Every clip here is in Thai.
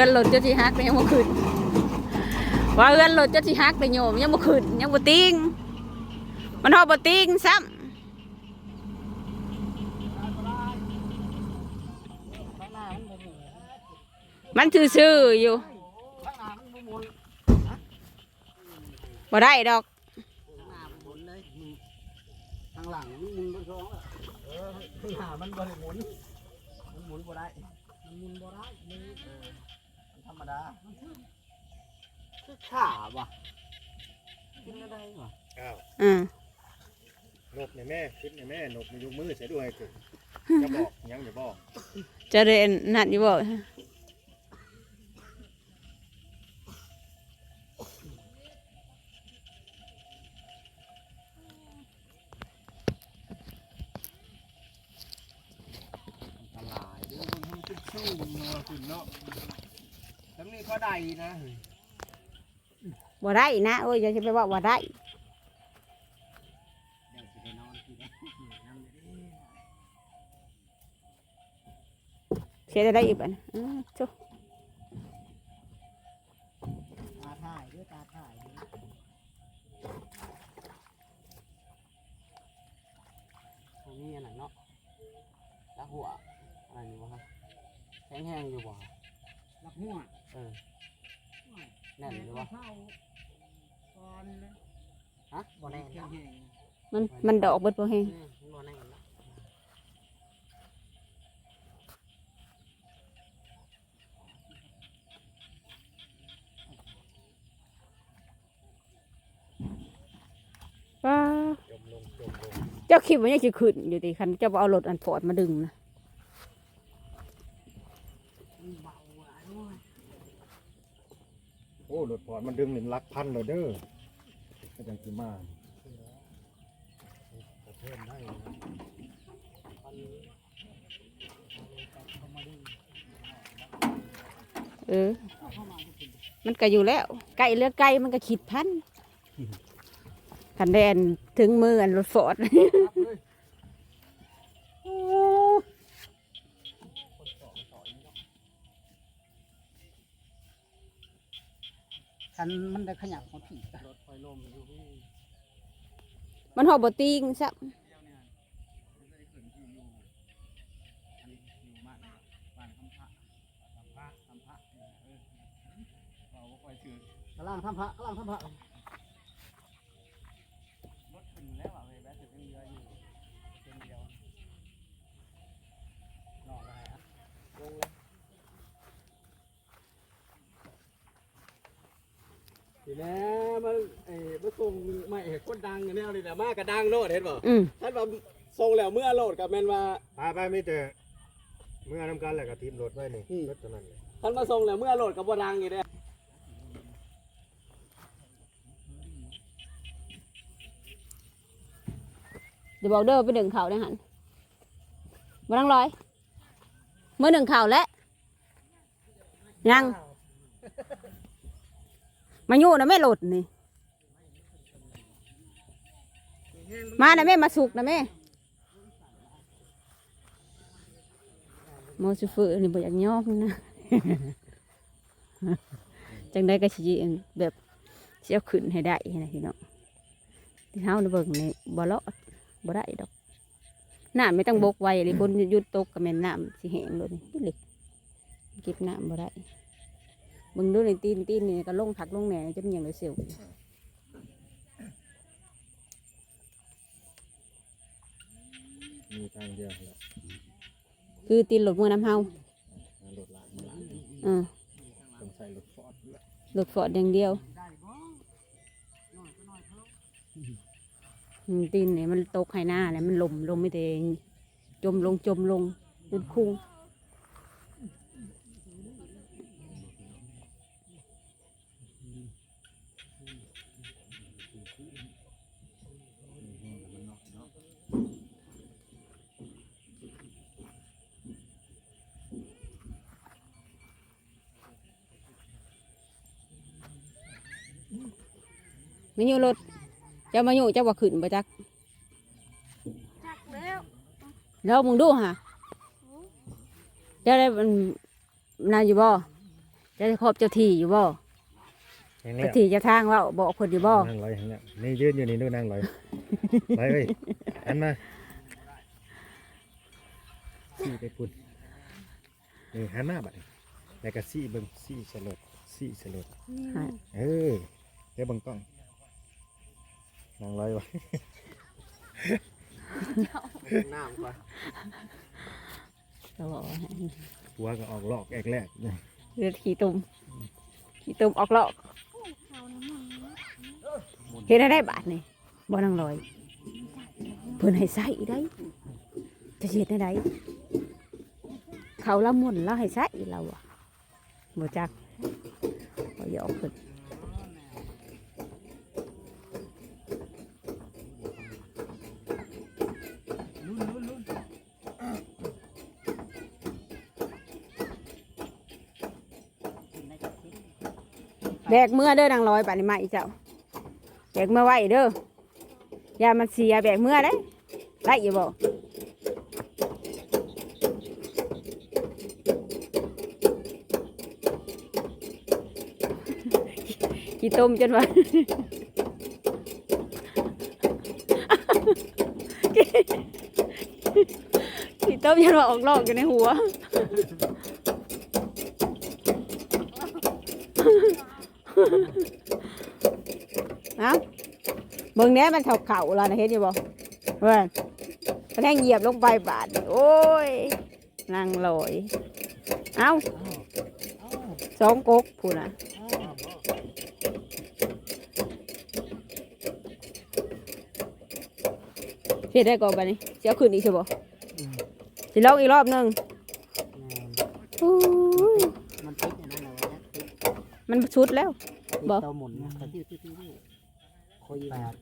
อนรถเจ้าที่ฮักยังบ่ขึ้นว่าเฮือนรถเจ้าที่ฮักไปโยมยังบ่ขึ้นยังบ่ติงมันฮอดบ่ติงซ้ำมันซื่อๆอยู่บ่ได้ดอก หมุนเลยทางหลังมันหมุนบนท้องอะเออข้างหน้ามันบ่ได้หมุน มันหมุนบ่ได้ มันหมุนบ่ได้นี่เออมันธรรมดา คือขาว่ะกินอะไรวะอ้าวอืมนกเนี่ยแม่คิดเนี่ยแม่นกมันยกมือใส่ด้วยกูจะบอกยังจะบอกจะเรียนนั่นอยู่บ่อันตรายเดี๋ยวมันให้ขึ้นสู้มันนัวขึ้นเนาะทั้งนี้ก็ได้นะเฮ้ย บ่ได้นะโอ้ยอย่าจะไปบอกว่าได้เดี๋ยวสิไปนอนที่ไหนนั่งเด้อเสียได้อีกบัดนะอือจุ ตาถ่ายด้วยตาถ่ายด้วยตรงนี้อันไหนเนาะลักหัวอะไรนี่วะฮะแห้งๆอยู่บ่ลักหัวเออแน่นอยู่วะฮะบ่แน่นนะ มันมันดอกเบิดบ่แฮงอืมมันบ่แน่นนะว้าจมลงจมลงเจ้าคิดว่ายังสิขึ้นอยู่ติคันเจ้าบ่เอารถอันฟอร์ดมาดึงนะมันเบาอะด้วยโอ้รถพอดมันดึงหนึ่งลักพันเลยเด้อก็จังสิมา เพิ่มได้นะเออ มันก็อยู่แล้วไก่เหลือไก่มันก็คิดพันคันแดนถึงมืออันรถฟอร์ดคันมันได้ขยับของผีรถไฟลมอยู่พี่มันหอบบ่ติงซะ งทำพระกำลังทำพระรถขึ้นแล้วอะเว้ยแบตถึงยังเหลือยู่เพียงเดียวหน่ออะไรอะลงเลยทีนี้มันไอ้มาส่งไม่เห็นคนดังอย่างนี้เลยแต่มากกระดังโลดเห็นป่ะอืมท่านว่าส่งแล้วเมื่อโลดกับแมนว่า ไปไปไม่แต่เมื่อนำกันแหละกับทีมรถไว้นี่อืมรถตัวนั้นเลยท่านมาส่งแล้วเมื่อโหลดกับบัดังอยู่เด้ เดี๋ยวบอกเด้อไปดึงเข่าได้หันบ่ต้องร้อย เมื้อหนึ่งข่าแล้วยังมาอยู่นะแม่หลดนี่ มานะแม่มาสุกนะแม่โมสุฟืนี่บ่อยากยอมนะจังได้ก็สิแบบเสียขึ้นให้ได้นะพี่น้องที่เฮาน่ะเบิ่งนี่บ่รอด บ่ได้ดอกน้ำไม่ต้องบกไว้เลยบนหยุดตกก็แม่นน้ำสิแห้งเลยนี่เลยเก็บน้ำบ่ได้เบิ่งดูในตีนตีนนี่ก็ลงผักลงแหน่จนอย่างเลยเสียวมีทางเดียวแหละคือตีนหลดมือน้ำเฮาหารถหลานมาหลานอ่าต้องใส่รถฟอร์ดแหละหลดฟอดอย่างเดียว อืมตีนเนี่ยมันตกให้หน้าเนี่ยมันหล่มลงไม่ได้จมลงจมลงจนคุ้งไม่อยู่รถ เจ้ามาอยู่เจ้าว่าขึ้นไปจักจักแล้วแล้วมึงดูฮะเจ้าได้มันนายอยู่บ่จะได้ครอบเจ้าที่อยู่บ่อย่างนี้เจ้าที่เจ้าทางเว่าบอกเพิ่นอยู่บ่นั่งลอยอย่างเนี้ยนี่ยืนอยู่นี่ด้วยนั่งลอยไปเอ้ยอันมาซี่ไปปุ่นนี่หันหน้าบัดนี้แล้วก็ซี่เบิ่งซี่สลดซี่สลดเออเดี๋ยวเบังกล้อง นั่งลอยวะน้ำก่อนก็บอกว่าหัวก็ออกลอกแอกแรกเนี่ยเลือดขี้ตุ่มขี้ตุ่มออกลอกเอาน้ำมันเฮ็ดได้ได้บาทนี่บ่นั่งลอย เพิ่นให้ใส่ได้จะเฮ็ดได้ไดเขาละมุนแล้วให้ใส่เราอะบ่จักบ่ยอมเพิ่น แบกเมื่อเด้อนางลอยป่านนี้มาอีเจ้าแบกเมื่อไหวเด้ออย่ามันเสียแบกเมื่อได้ได้อยู่บ่กี่ต้มจนว่ากี่ต้มจนว่าออกลอกอยู่ในหัว เอาเบิ่งแหน่มันเข่าเข่าแล้วนะเห็นอยู่บ่เว้ยกระแทงเหยียบลงไปบาดโอ้ยนั่งลอย เอาสองกกพูดนะเฮ็ดได้ก่อนบัดนี้สิเอาขึ้นอีกใช่บ่สิลองอีกรอบหนึงโอ้ยมันติดอย่างนั้นเลยนะติดมันชุดแล้วติด บ่เตาหมุนนะเขาติ้วติ้วติ้วติ้วคุยแบบ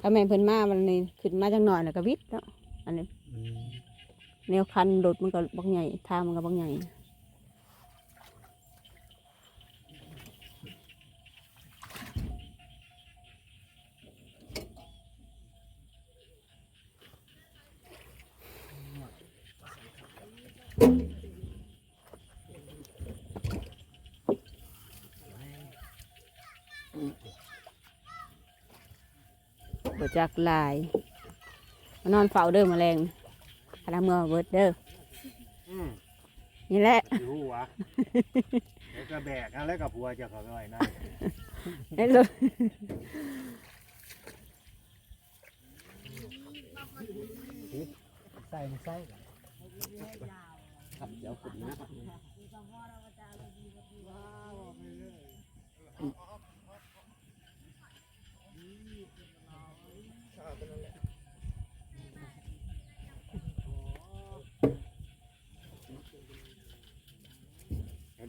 ถ้าแม่นเพิ่นมามันนี่ขึ้นมาจังหน่อยแล้วก็วิทย์แล้วอันนี้แนวคันโดดมันก็บักใหญ่ทางมันก็บักใหญ่ บ่จักลายมานอนเฝ้าเด้อแมลงคณะเมื่อเบิดเด้ออืมนี่แหละอยู่หัวแล้วก็แบกเอาแล้วกับหัวจะเขาไปไว้นั่นนี่เลยใส่ใส่ครับเดี๋ยวขึ้นนะ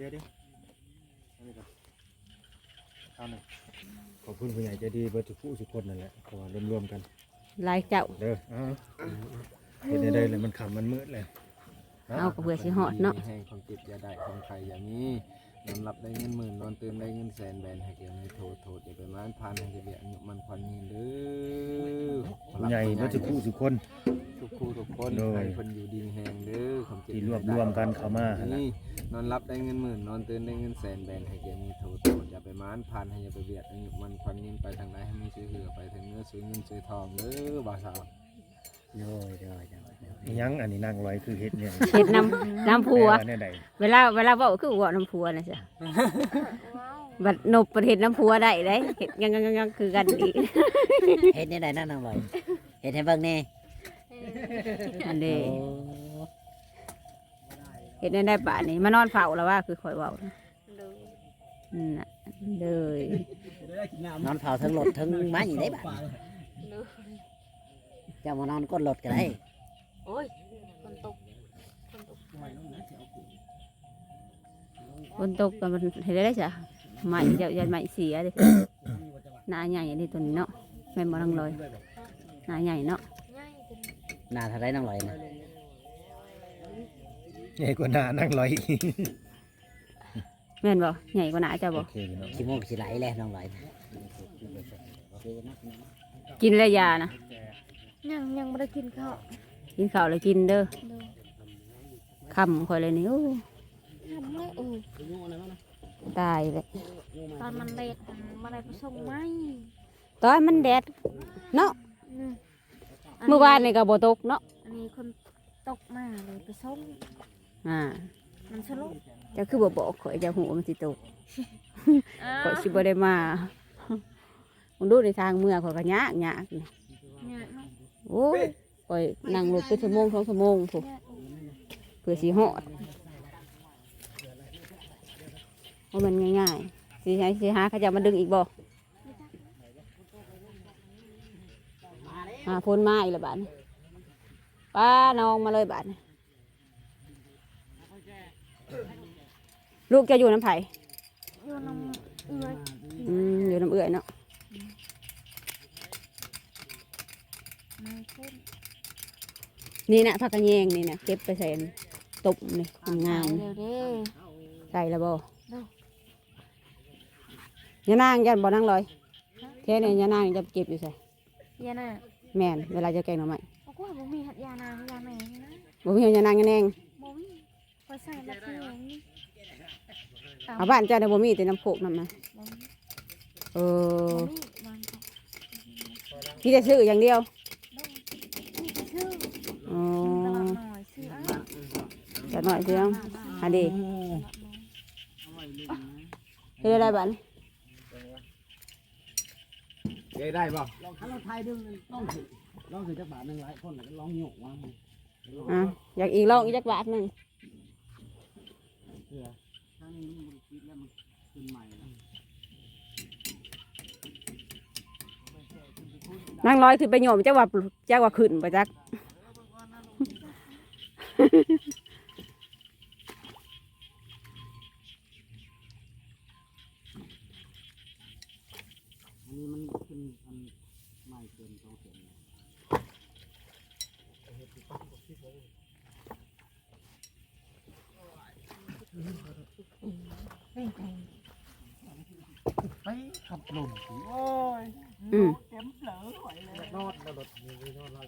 ดี๋ยวเดี๋ยวเดี๋ยวเอานี่ก่อนเอาหนึ่งขอบคุณผู้ใหญ่ใจดีเบิร์ทุกผู้ทุกคนนั่นแหละเพราะว่ารวมๆกันลายเจ้า เด้อเอาเห็นได้เลยมันขำมันมืดเลยเอากระเบือสิหอดเนาะแห่งความเจ็บอย่าได้ความใครอย่างนี้นอนรับได้เงินหมื่นนอนตื่นได้เงินแสนแบนให้เกี่ยวในโทษโทษอย่าไปม้านพานให้เบียดมันควันยินเด้อผู้ใหญ่เบิร์ทุกผู้ทุกคนทุก คู่ทุกคนโดยให้คนอยู่ดีมีแหงเด้อความเจ็บที่รวบรวมกันเข้ามาหั่นน่ะ นี่นอนรับได้เงินหมื่นนอนตื่นได้เงินแสนแบนให้เกี่ยวมีโทษโทษอย่าไปม้านพานให้อย่าไปเบียดอายุมันควันยินไปทางไหนให้มีซื้อเหือไปถึงเนื้อซื้อเงินซื้อทองเด้อบ่าวสาวโดยโดยโดยโดยอิหยังอันนี้นั่งลอยคือเฮ็ดเนี่ยเห็ดน้ำน้ำผัว แปลาเนี่ยใดเวลาเวลาเว่าคือเว่าน้ำผัวนะจ๊ะว้าวบัดนบประเทศน้ำผัวได้ได้เห็ดยังยังยังยังคือกันอีกเฮ็ดนี่ได้นั่นน้องลอยเฮ็ดให้เบิ่งแน่ อันเดโอ้เห็ดได้ได้ป่านนี้มานอนเฝ้าแล้วว่าคือคอยเว่านะดูนั่นน่ะเลยนอนเผาทั้งรถทั้งไม้ได้บ่ะดูเจ้ามานอนก้นรถก็ได้โอ้ยคนตกคนตกฝนตกกันมันเห็ดได้ได้จ้ะใหม่จะยันใหม่เสียเลยหน้าใหญ่นี่ตัวนี้เนาะแม่นบ่นังลอยหน้าใหญ่เนาะง่ายจน หน้าเท่าไรน้องลอยนะใหญ่กว่าหน้านั่งลอยอีกแม่นบ่ใหญ่กว่าหน้าเจ้าบ่โอเคพี่น้องขี้มูกสิไหลแล้วน้องลอยนะกินแล้วยานะยังยังไม่ได้กินข้าวกินข้าวแล้วกินเด้อดูคำคอยเลยนี่โอ้ทำไม่เออไปยุ่งอะไรมานะตายเลยตอนมันเด็ดมันมาได้ผสมไหมตอนมันแดดเนาะนี่ เมื่อวานนี่ก็บ่ตกเนาะอันนี้คนตกมาเลยไปส่งอ่ามันสลบเจะคือบ่บอกข่อยจะหูมันสิตกอ้าข่อยสิบ่ได้มาผมดูในทางเมื่อข่อยก็ยากยากนี่เนี่ยเนาะโอ้ยข่อยนั่งรถไปชั่วโมงสองชั่วโมงพุ่นเนี่ยเพื่อสิฮอดว่ามันง่ายๆสิให้สิหาเขาจะมาดึงอีกบ่ หาพ้นมาอีกแล้วบาดนี้ป้าน้องมาเลยบาดนี้ลูกจะอยู่น้ำไผ่อยู่น้ำเอื้อยอืมอยู่น้ำเอื่อยเนาะไม่ขึ้นนี่นะผักกระแยงนี่นะเก็บไปใส่ตบนี่งามเร็วเด้ๆใส่แล้วบ่เด้อยานางยันบ่นั่งลอยแค่นี้ยานางจะเก็บอยู่ใส่ยาน่ะ แม่นเวลาจะแกงหน่อไม้บอกว่าบ่มีหัดยานางยาไหนนะบ่มียานางยานางบ่มีพอใส่แล้วคืออย่างนี้เอาบ้านเจ้าเนี่ยบ่มีแต่น้ำโขกน้ำนะบ่มีเออบ่มีมันก็ที่จะซื้ออย่างเดียวนี่ก็ชื่ออ๋อตลาดหน่อยซื้ออ้าจัดหน่อยเพียงอันดีเฮ็ดได้บ้าน เจ๊ได้ป่ะลองคันเราไทยดึงลองถือลองถือจักบาทหนึ่งหลายคนแล้วก็ลองหยกวางอะอยากอีกลองอีกจักบาทหนึงเพื่อถ้านี่มันคิดแล้วมันขึ้นใหม่นะนั่งร้อยขึ้นไปโยมจักว่าจักว่าขึ้นบ่จัก อันนี้มันขึ้นอันใหม่เกินสองเส้น ไปขับลมโอ้ย อืม เต็มเปลือไหวเลยนอดแล้วรถมีนอดเรา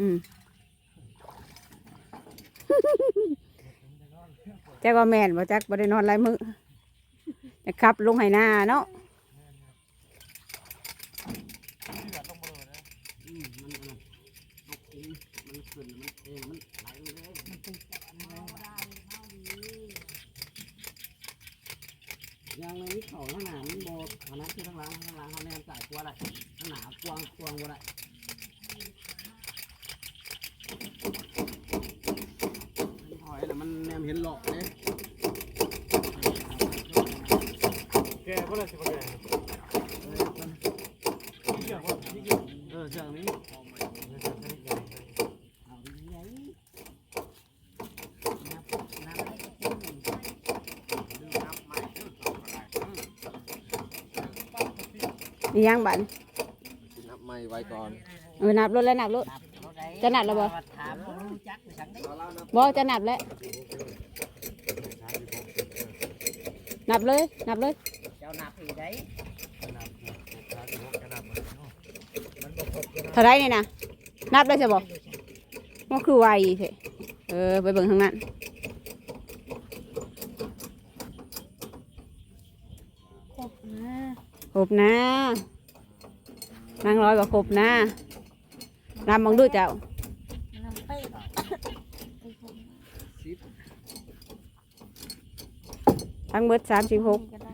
อืม จักว่าแม่นบ่จักบ่ได้นอนหลายมื้อจะขับลงไหนาเนาะอืมมันอะไรนกคุ้งมันขึ้นมันเองมันไหลเลยมันเป็นยังในนี้เขาข้างหน้ามันโบขนาดที่ข้างหลังข้างหลังเขาแนมสายกลัวอะไรข้างหน้ากวางกวางอะไรมันหอยแล้วมันแนมเห็นหลอกเลย แกบ่ได้สิบ่แก เออเชือกนี้เอาดีๆนับนับให้กินนับใหม่เด้อเอาก็ได้ อืมมียังบันนับใหม่ไว้ก่อนเออนับรถแล้วนับรถจะนับแล้วบ่ถามบ่รู้จักไปสังได้เอาแล้วนับบ่จะนับแล้วนับเลยนับเลยเจ้านับอีกได้เท่าไรนี่นะนับเลยใช่บ่มันคือไวเถอะเออไปเบิ่งทางนั้น ครบนะ คร บนะนางร้อยกว่าครบนะนับมองดูเจ้ามันน้ำเต้ไอ้คนสิบทั้งเบิดสามสิบหกก็ได้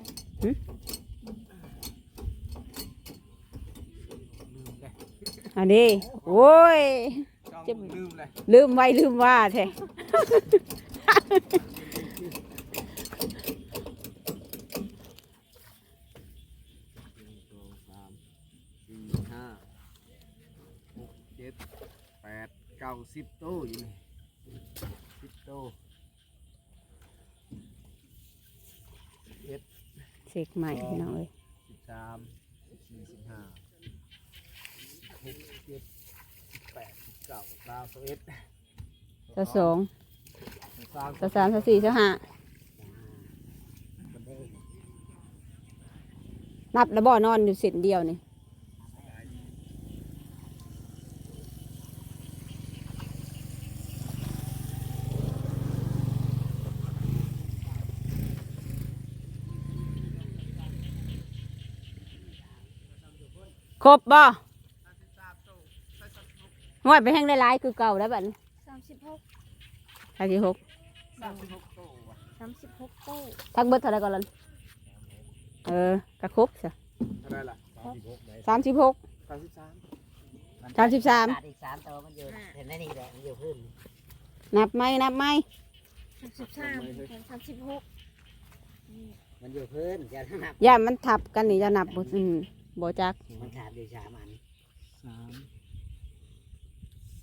อันนี้โอ้ยจ้องลืมเลยลืมไว้ลืมว่าแท้ หนึ่งสองสามสี่ห้าหกเจ็ดแปดเก้าสิบโต้อยู่นี่สิบโต้ เสกใหม่พี่น้องเอ้ยสิบสามสิบสี่สิบห้าหกเจ็ดสิบแปดสิบเก้าสามสิบเอ็ดเจ้าสองสามเจ้าสามเจ้าสี่เจ้าห้านับแล้วบ่นอนอยู่เส้นเดียวนี่ ครบบ่ห้อยไปแห้งได้หลายคือเก่าแล้วบัดนี้สามสิบหกสามสิบหกสามสิบหกโตว่ะสามสิบหกโต้ทักเบิดเท่าไรก่อนล่ะเออกระครบซะเท่าไหรล่ะสามสิบหกสามสิบสามสามสิบสามขาดอีกสามตัวมันอยู่เห็นไหมนี่แหละมันอยู่พื้นนับไหมนับไหมสามสิบสามสามสิบหกมันอยู่พื้นจะนับอย่ามันทับกันนี่จะนับบ่อื มบ่จักมันขาดอยู่สามอันสาม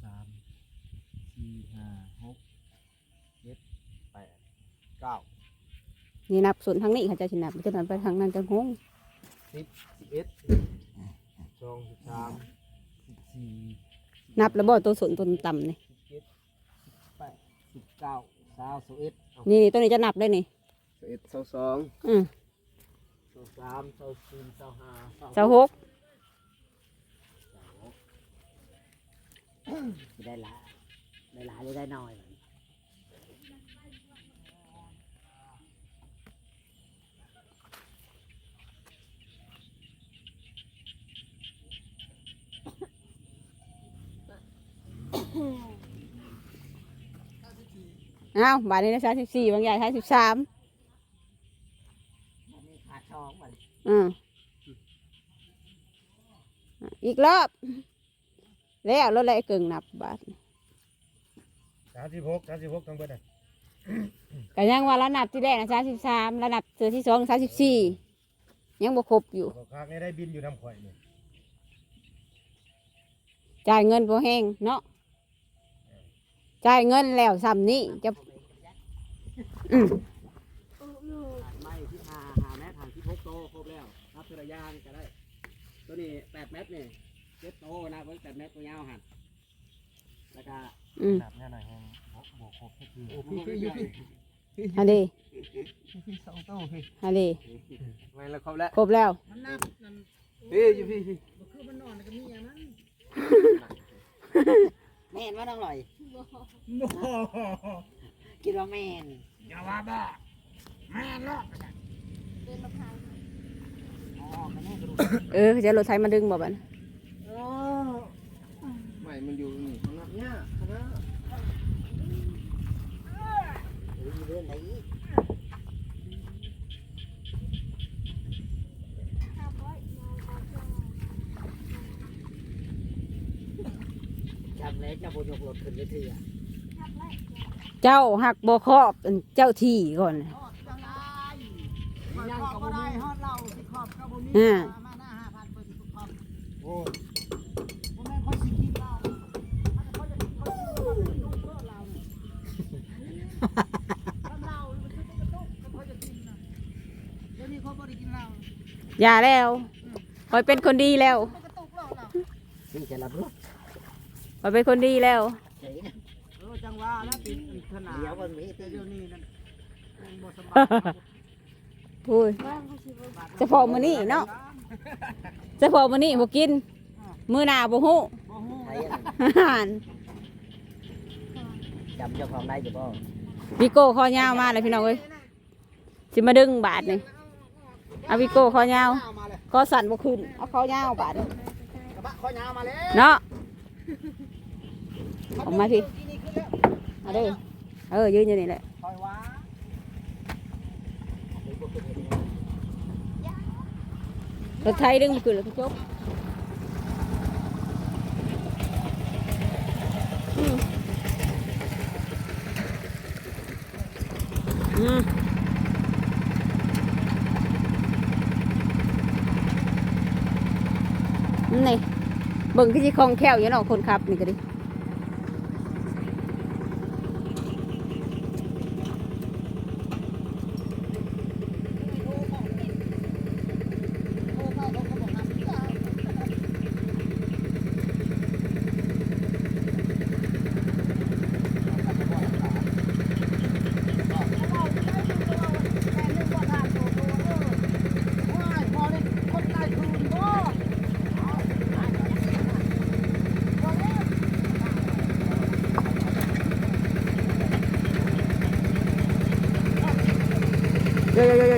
สามสี่ห้าหกเจ็ดแปดเก้านี่นับส่วนทางนี้เขาจะสินับจะนับไปทางนั้นจะงงสิบเอ็ดสองสิบสามสิบสี่นับแล้วบ่ตัวส่วนตัวต่ำนี่สิบเจ็ดสิบแปดสิบเก้าสาวสิบเอ็ดเอานี่นี่ตัวนี้จะนับได้นี่สิบเอ็ดสาวสองอืม สาวสามสาวสี่สาวห้าเจ้าหกจะได้หลายได้หลายหรือได้น้อยเอ้าบาทนี้นะสามสิบสี่บางอย่างสามสิบสาม มันมีขาดช่ องมันอืมอีกรอบแล้วรถอะไรเกิงนับบาทสามสิบหกสามสิบหกทั้งเบิดอะก็ยังว่าระนับที่แรกนะสามสิบสามระนับเสือที่สองสามสิบสี่ยังบ่ครบอยู่บอกคากนี่ได้บินอยู่น้ำข่อยนี่จ่ายเงินพอแห้งเนาะจ่ายเงินแล้วซ้ำนี่จะอืมไม่ที่หาหาแมทหาที่พกโตครบแล้วนับเทระยางก็ได้ ตัวนี้แปดเมตรนี่เจ็ดโตนะเพิ่งแปดเมตรตัวยาวหันแล้วก็อืมหนับแน่หน่อยแห้งบวกบวกครบก็คือโอ้พี่พี่อยู่พี่ฮันดีพี่สองโตพี่ฮันดีไม่แล้วครบแล้วครบแล้วพี่อยู่พี่พี่แม่นว่าน้องหน่อยคิดว่าแม่นอย่าว่าบ้าแม่เนาะเดินมะพร้าว เออจะรถไถมาดึงบ่บันไม่มันอยู่นี่ข้างน้าเนี่ยข้างหน้าหรือมีเรื่องไหนห้าร้อยนอนเอาเครื่องจำเลยจะบุญยกรถขึ้นไปเถื่อเจ้าหักบ่ครอบเจ้าที่ก่อน ยังก็ได้ฮอดเราสิข อบก็บ่มีอ่ามาหน้าห้าพันเปิดสิขอบโอ้บ่แม่นค่อยสิกินเราถ้าเขาจะกินเขาสิกินเราเป็นลูกเพื่อเราเนี่ยทำเรามันคือตุ๊กตุ๊กเขาจะกินนะเดี๋ยวนี้เขาบ่ได้กินเราอย่าแล้วคอยเป็นคนดีแล้วตุ๊กตุ๊กเราเรานี่จะรับรถคอยเป็นคนดีแล้วเฉยนะเออจังว่าแล้วติดขนาดเดี๋ยวมันมีแต่ตีเดี๋ยวนี้นั่นมันบ่สบายพูด บ้านเขาสิบหกเฉพาะมื้อนี้เนาะเฉพาะมื้อนี้บ่กิน มื้อหน้าบ่ฮู้บ่ฮู้ใครอะอาหารจำเจ้าของได้อยู่บ่วิโก้คอยาวมาเลยพี่น้องเอ้ยสิมาดึงบาทนี่เอาวิโก้คอยาวเอามาเลยคอสั่นบ่ขึ้นเอาคอยาวบาทนี่กระบะข้อยาวมาแล้วเนาะออกมาพี่เอาเด้อเออยืนอยู่นี่แหละ คอยว้า รถไทยดึงบ่ขึ้นแล้วก็จบอืมอืมนี่เบิ่งคือสิคล่องแคล่วอยู่เนาะคนขับนี่ก็ดิ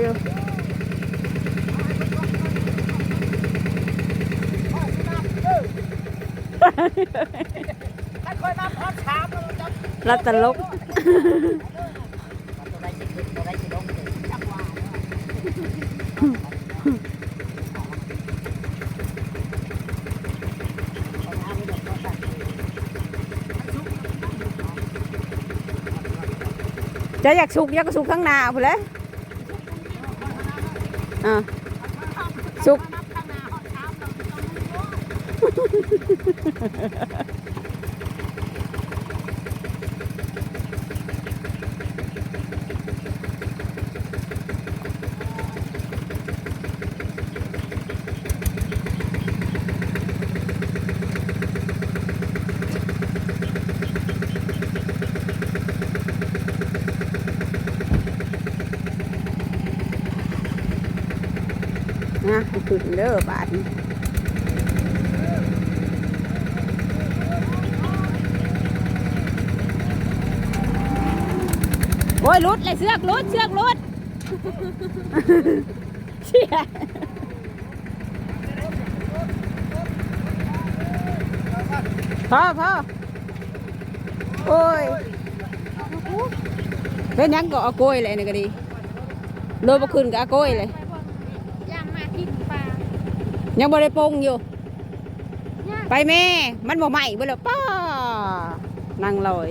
luôn là tần lúc Trái giặc sụp, giặc sụp tháng nào vậy đấy อ่าจะสิขึ้นตัวใดสิลงจังหวะจะอยากสุกอยากก็สุกข้างห น้าพุ่นเลยอ่าสุกนะขึ้นเด้อบาทโอ้ยรุดเลยเสือกรุดเสือกรุดเชี่ยพอพอโอ้ยเป็นยังก็เอาโกยเลยนี่ก็ดีโดนบ่ขึ้นก็เอาโกยเลยางมากินปลา ยังบ่ได้ปรุงอยู่ย่างไปแม่ มันบ่ไหม้บ่แล้วป้านั่งลอย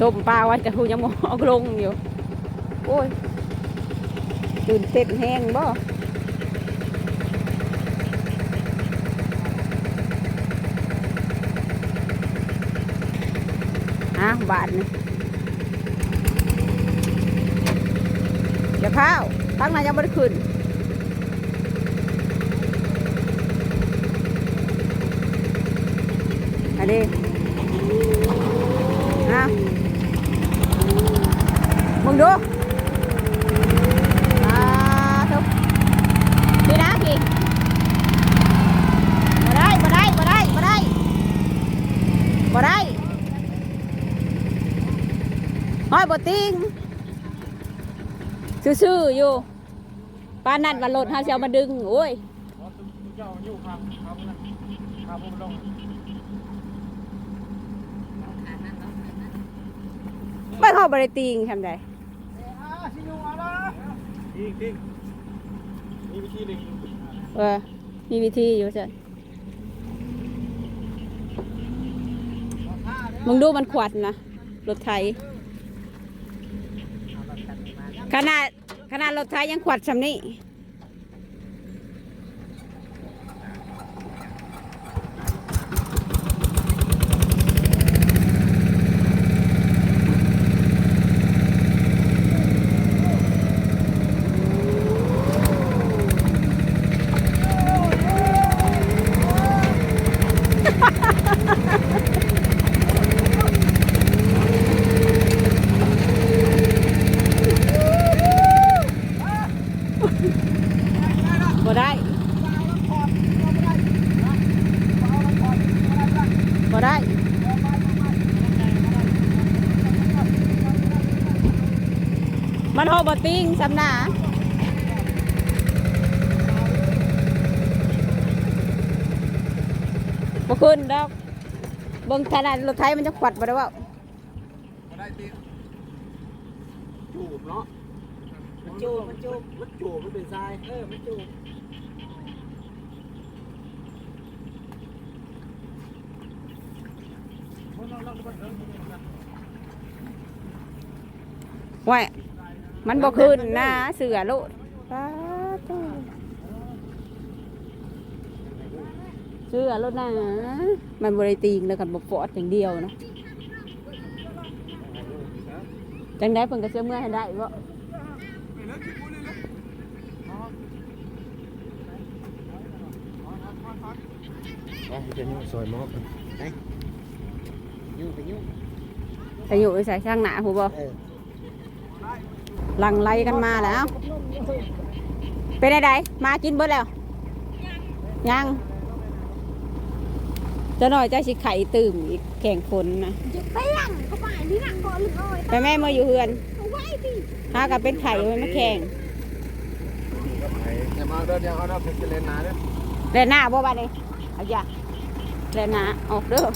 ต้มปลาไว้กระทูยังบ่เอาลงอยู่ โอ้ยตื่นเต้นแห้งบ่อะบาทนี่อย่าข้าวตั้งนานยังบ่ได้ขึ้น อันนี้นะมึงดูอ่าทุกพี่นะทีมาได้มาได้มาได้มาได้มาได้ห้อยบติงซื่อๆอยู่ป้านนั่นวันรถหาเสียวมาดึง โอ้ย เจ้าอยู่ข้างครับครับผมลง ไม่เข้า บริติงทำไดอีกทีมีวิธีหนึ่งเออมีวิธีอยู่จ้ะมึงดูมันขวัดนะ รถไถขนาดขนาดรถไถยังขวัดสำนี้บ่ได้บ่ได้ มันหอบติงสำนาบ่ขึ้นดอกเบิ่งขนาดรถไถมันจะขวัดบ่ได้ว่าบ่ได้ติจูบเนาะมันจูบมันจูบมันจูบมันเป็นทรายเออมันจูบไว้ มันบ่ขึ้นนะเสือโลดป้าดโถ่เสือโลดนะมันบริตีงแล้วกันบ่ฟอดอย่างเดียวนะจังได้เพิ่นก็เชื่อเมื่อให้ได้บ่อ๋อจะนี่ซอยมอกยุ่งไปยุ่งแต่อยู่ใส่ข้างหน้าผู้บ่เออ หลังไล่กันมาแล้ว เป็นไดมากินเบิดแล้ว ยังจะหน่อยจะสิไข่ตื่มอีกแข่งฝนนะจะไปหลังเข้าไปนี่หนักก่อนเลยไปแม่มาอยู่เฮือนเอาไว้ดิหากับเป็นไข่ไว้มาแข่งอย่ามาเดินอย่าเขาเดินเป็นเจริญนาเด้อเล่นหน้าบ่บ้านนี้เอาอย่าแล้วนะออกเด้อ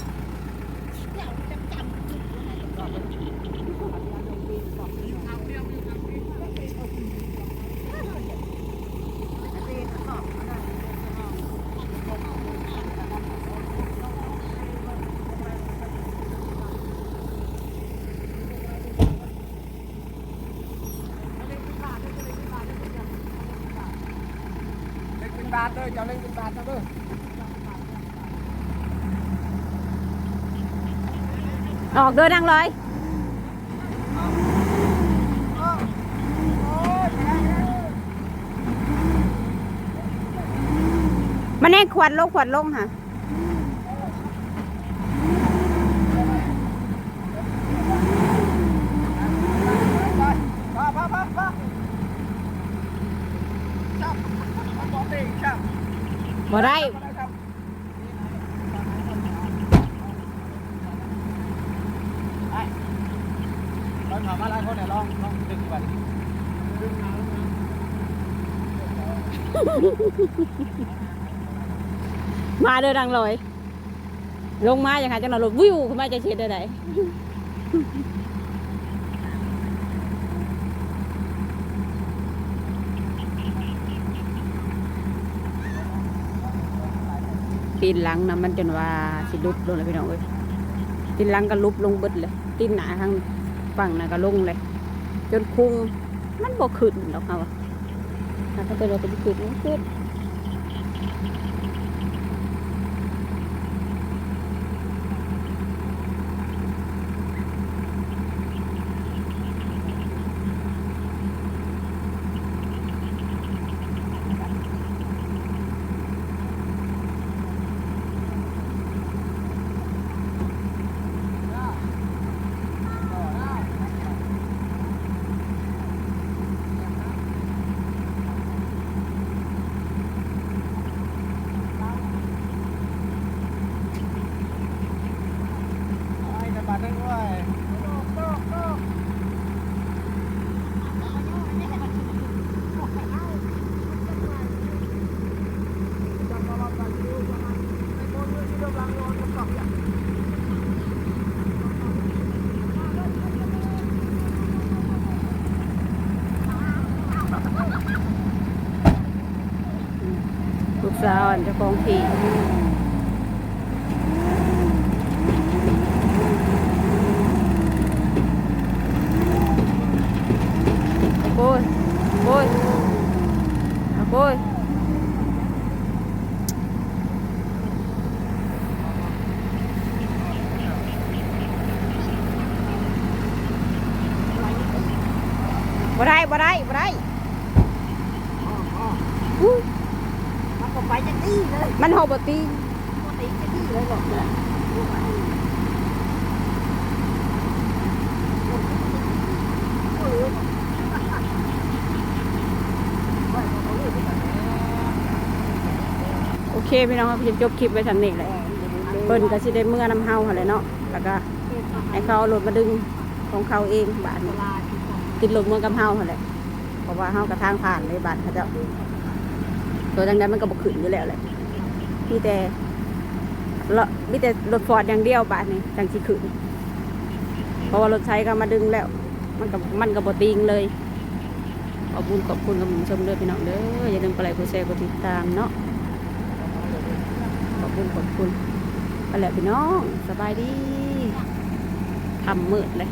เป็นบาทเด้อเจ้าเล่นเป็นบาทเด้อออกเด้อนั่งเลยมันแน่ขวดลงขวดลงค่ะ ป้าป้าป้าป้าชับมันบอกเองชับ บ่ได้ลองถามอะไรคนเนี่ยลองลองดึงก่อนดึงเอามาเด้อนางลอย ลงมาอย่างไรจังหวะรถวิวขึ้นมาจะเช็ดได้ไหน ตีนหลังนะมันจนว่าสิลุบลงเลยพี่น้องเอ้ยตีนหลังก็ลุบลงเบิดเลยตีนหนาทางฝั่งน่ะก็ลงเลย จนคุงมันบ่ขึ้นดอกเขาอะถ้าเป็นเราเป็นขึ้นมันขึ้น ไอ้กระบาดนั่นด้วยโลกโลกโลกจำตลอดการดูจำในคนเรื่องที่กำลังนอนกับกั บอย่างลูกสาวอันเจ้าของที่โอ้ยโอ้ยโอ้ยบ่ได้บ่ได้บ่ได้อุ้ย มันก็ไปจะดีเลยมันหอบตีปติจะดีเลยบอกเลยโอเคพี่น้องครับจะจบคลิปไว้สำเนีเลยเปิ้นก็สิได้เมื่อน้ำเฮาหั่นแหละเนาะแล้วก็ให้เขาเอารถมาดึงของเขาเองบาทนี้ติดรถเมื่อกับเฮาหั่นแหละเพราะว่าเฮากระทางผ่านเลยบาทเขาจ้า ตัวดังนั้นมันก็บกขึ้นอยู่แล้วแหละมีแต่ละมีแต่รถฟอร์ดอย่างเดียวบาทนี้จังสิขึ้นเพราะว่ารถไซก็มาดึงแล้ว มันก็มันก็บบติงเลยขอบคุณขอบคุณกับผู้ชมด้อพี่น้องเด้ออย่าลืมกดไลค์กดแชร์กดติดตามเนาะขอบคุณขอบคุณไปแล้วพี่น้องสบายดีทำมืดเลย